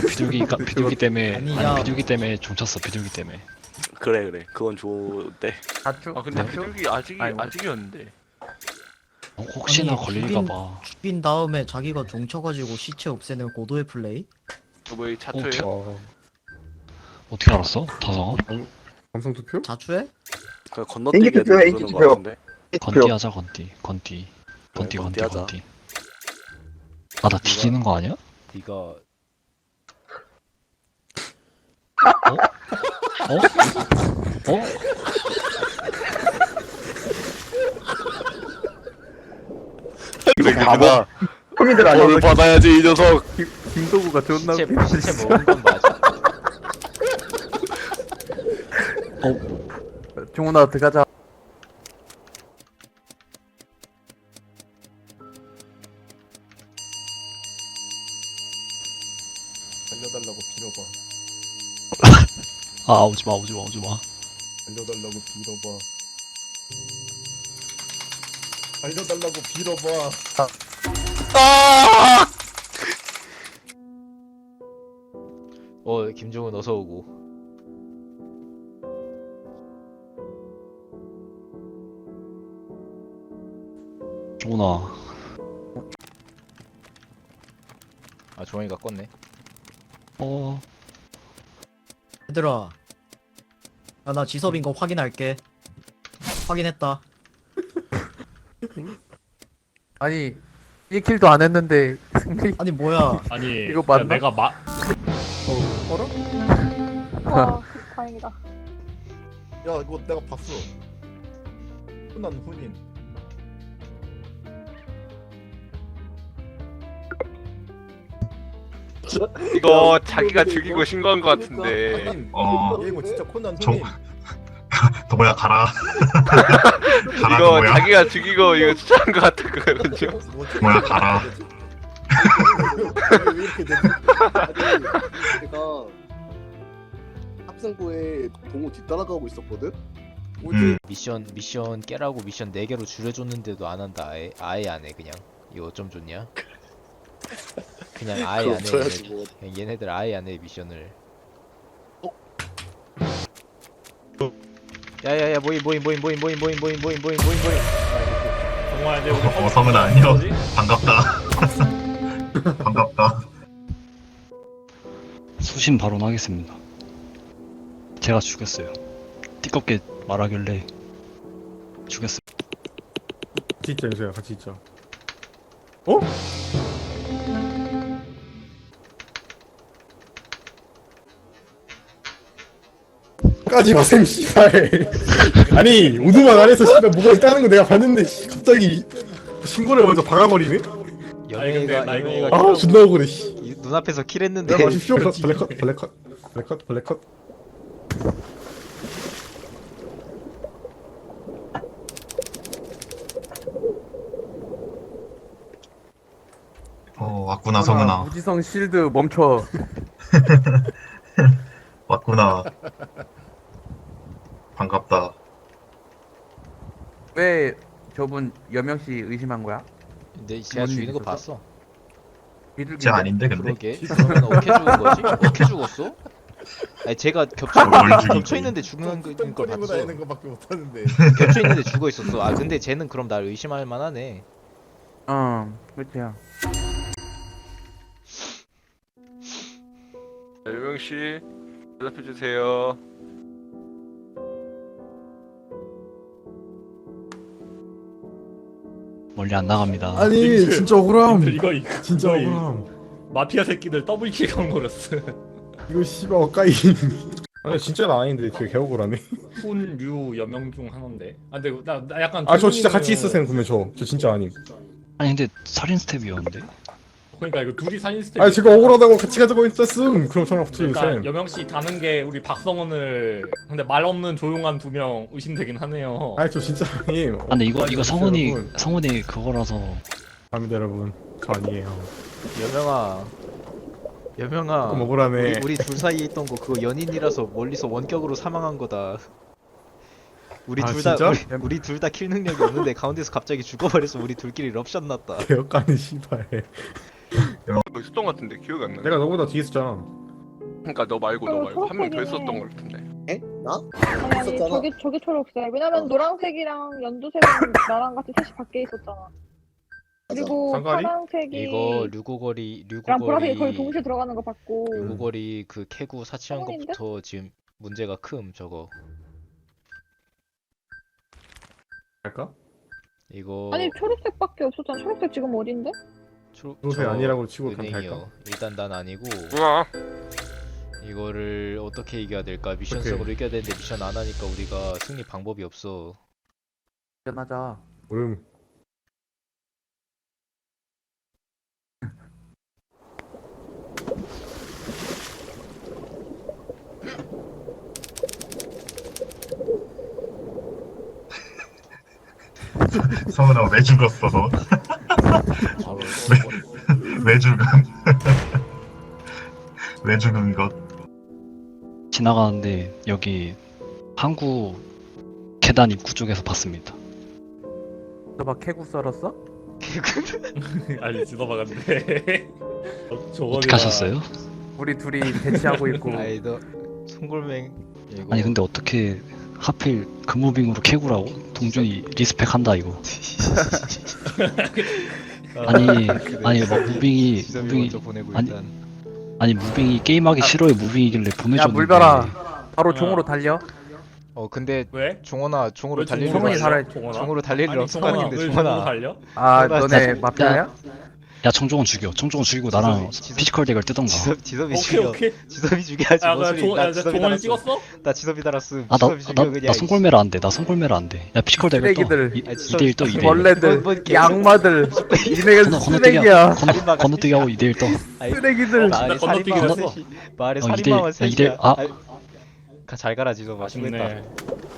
이거 비둘기가 비둘기 때문에 아니, 아니, 야. 비둘기 때문에 종쳤어 비둘기 때문에 그래 그래 그건 좋은데 다쭈 아 근데 네. 비둘기 아직 아이고. 아직이었는데 어, 혹시나 아니, 걸릴까봐 죽인 다음에 자기가 종 쳐가지고 시체 없애는 고도의 플레이? 저거의 어떻게, 차트예요. 어, 어떻게 알았어? 다성아? 감성 투표? 자추해? 그 건너뛰기 투표야, 인기 거 투표. 같은데 건띠 하자 건띠 건띠 건띠 그래, 건띠 건띠 하자. 건띠 아나 뒤지는 거 아니야? 네가 어? 어? 그래 바보. 코미들 아니야? 벌 받아야지 이 녀석 김도구가 존나 시체 웃겨. 시체 먹은 건 맞아. 종훈아 들어가자 알려달라고 빌어봐. 아 오지마 오지마 오지마 알려달라고 빌어봐. 알려달라고 빌어봐. 어 김종훈 어서 오고. 종훈아 아 종훈이가 껐네. 어 얘들아 야, 나 지섭인 거 확인할게 확인했다 아니 1킬도 안 했는데 승리 아니 뭐야 아니 이거 맞나? 야, 내가 마 와, 다행이다. 야 이거 내가 봤어. 훈한 훈인. 이거 자기가 죽이고 신고한 것 같은데. 어. 얘 이거 진짜 코난 정-. 도모야 가라. 가라 이거 도모야. 자기가 죽이고 이거 추천한 것 같은 거거든요. 뭐지? 뭐야, 가라. 왜 이렇게 되지? 아니, 내가 합승부에 동호 뒤따라가고 있었거든? 음. 미션 미션 깨라고 미션 4 개로 줄여줬는데도 안 한다. 아예 아예 안 해 그냥. 이거 어쩜 좋냐? 그냥 아예 안 해. 뭐. 그냥 얘네들 아예 안 해 미션을. 야야야 모임 모임 모임 모임 모임 모임 모임 모임 모임 모임 모임. 정말 내 우리 어, 성은 아니요. 반갑다. 반갑다. 수신 발언하겠습니다 제가 죽였어요 띠껍게 말하길래 죽였습니다 같이 있자 유수야 같이 있자. 어? 까지 마셈 씨발 아니 우두만 안에서 씨발 뭐가 있다는 거 내가 봤는데 씨, 갑자기 신고를 먼저 박아버리네? 연예가 나 이거- 연예가 아 존나 억울해 씨 이- 눈앞에서 킬했는데. 내가 마십시오 블랙컷 블랙컷 블랙컷 블랙컷 어 왔구나 성은아. 무지성 실드 멈춰 왔구나. 반갑다. 왜 저분 여명 씨 의심한 거야? 근데 제가 뭔 죽이는 일거 있었어? 봤어. 비둘기 쟤 아닌데 근데. 그러게. 그러면 어떻게 죽은 거지? 어떻게 죽었어? 아니 제가 겹쳐 뭘. 겹쳐 있는데 죽는 걸 똥거리고 봤어. 다니는 거밖에 못하는데 겹쳐 있는데 죽어 있었어. 아 근데 쟤는 그럼 날 의심할 만하네. 어 그렇지야 유명 씨 대답해 주세요. 멀리 안 나갑니다. 아니 진짜 억울함. 님들 이거 이거 진짜 이거 억울함. 마피아 새끼들 더블 킬 강노렸어. 이거 씨발 어까이. 아니 진짜는 아닌데 되게 개억울하네. 훈류 여명 중 하나인데. 아 근데 나, 나 약간 아 저 진짜 같이 있으세요 그러면 저 저 진짜 아님. 아니 근데 살인 스텝이었는데 그러니까 이거 둘이 사진 스텝. 아니 제가 억울하다고 같이 가자고 했었음 그럼 저랑 붙여 그러니까 여명 씨 다는 게 우리 박성원을 근데 말 없는 조용한 두 명 의심되긴 하네요. 아니 저 진짜 아님 아 근데 이거 이거 어, 성훈이 여러분. 성훈이 그거라서 감사합니다 여러분 저 아니에요 여명아. 여명아. 조금 억울하네 우리, 우리 둘 사이에 있던 거 그거 연인이라서 멀리서 원격으로 사망한 거다. 우리 아, 둘 다 진짜? 우리, 우리 둘다 킬 능력이 없는데 가운데서 갑자기 죽어버려서 우리 둘끼리 럽샷 났다. 개억가는 씨발 뭐 있었던 것 같은데 기억이 안 나. 내가 너보다 뒤에 있었잖아 그러니까 너 말고 너 어, 말고 한 명 더. 있었던 것 같은데. 에? 나? 아니 있었잖아. 저기 저기 초록색. 왜냐면 어. 노란색이랑 연두색은 나랑 같이 셋이 밖에 있었잖아. 그리고 상관이? 파란색이 이거 류고거리 랑 보라색이 거의 류고거리 동시에 들어가는 거 봤고. 류고거리 그 캐구 사치한 성운인데? 것부터 지금 문제가 큼 저거 할까? 이거 아니 초록색밖에 없었잖아. 초록색 지금 어딘데? 초, 초록색 저 아니라고 치고 그냥 은행이요. 갈까? 일단 난 아니고 우와. 이거를 어떻게 이겨야 될까 미션성으로 이겨야 되는데 미션 안 하니까 우리가 승리 방법이 없어 전하자. 음 성은아 왜 죽었어 너? 왜 죽음? 왜 죽음 이거? 지나가는데 여기 항구 계단 입구 쪽에서 봤습니다. 너막 캐구 썰었어? 아니 지나가는데. 저거 어떻게 하셨어요? 우리 둘이 대치하고 있고. 아이 너 송골맹 이거 아니 근데 어떻게 하필 금무빙으로 캐구라고? 동준이 리스펙 한다 이거. 아니 아니 막 무빙이 지섭이 무빙이 먼저 보내고 아니, 일단 아니 무빙이 게임하기 싫어해 무빙이길래 야 보내줬는데 물벼라. 바로 어. 종으로 달려. 어 근데 왜? 종원아 종으로 왜 달릴 일 종원이 없어 살아야- 종원아? 종으로 달릴 일 아니, 없어 종원아, 성원인데 왜 종으로 종원아 달려? 아 너네. 마피아야? 야 청종원 죽여 청종원 죽이고 나랑 지섭이, 지섭이. 피지컬 대결 뜨던가 지섭 지섭이 오케이 죽여 오케이. 지섭이 죽여야지 야, 뭔나 소리 종, 나 야, 지섭이 달았어 찍었어? 나 지섭이 달았음 아나 지섭이 죽여 나 그냥 나 송골매라 안 돼 나 송골매라 안 돼 야 피지컬 대결 떠 쓰레기들. 이- 아, 지섭이 2대1 떠 죽여. 2대1 벌레들, 뭔 개- 양마들, 건너뛰기 쓰레기야. 건너 건너뛰기 하고 2대1 떠 쓰레기들. 나 건너뛰기 살인마만 했어. 어, 살인마만 이대- 야, 셋이야 이대- 아. 아이, 가- 잘 가라 지섭아 아쉽네.